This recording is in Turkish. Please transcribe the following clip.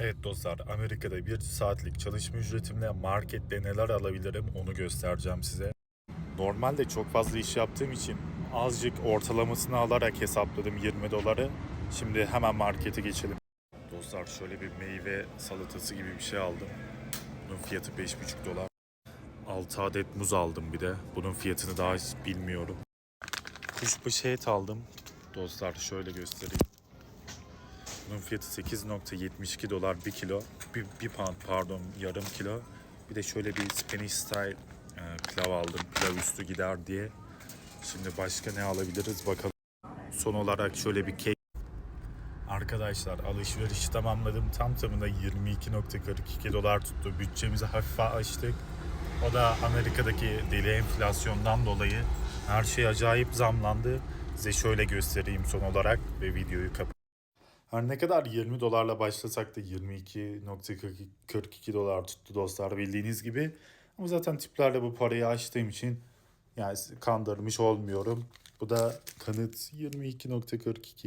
Evet dostlar Amerika'da bir saatlik çalışma ücretimle markette neler alabilirim onu göstereceğim size. Normalde çok fazla iş yaptığım için azıcık ortalamasını alarak hesapladım 20 doları. Şimdi hemen markete geçelim. Dostlar şöyle bir meyve salatası gibi bir şey aldım. Bunun fiyatı 5,5 dolar. 6 adet muz aldım bir de. Bunun fiyatını daha hiç bilmiyorum. Kuşbaşı et aldım. Dostlar şöyle göstereyim. Bunun fiyatı 8.72 dolar 1 kilo. Bir, bir pound pardon yarım kilo. Bir de şöyle bir Spanish style e, pilav aldım. Pilav üstü gider diye. Şimdi başka ne alabiliriz bakalım. Son olarak şöyle bir cake. Arkadaşlar alışverişi tamamladım. Tam tamına 22.42 dolar tuttu. Bütçemizi hafife açtık. O da Amerika'daki deli enflasyondan dolayı her şey acayip zamlandı. Size şöyle göstereyim son olarak ve videoyu kapat. Her ne kadar 20 dolarla başlasak da 22.42 dolar tuttu dostlar bildiğiniz gibi. Ama zaten tiplerle bu parayı açtığım için yani kandırmış olmuyorum. Bu da kanıt 22.42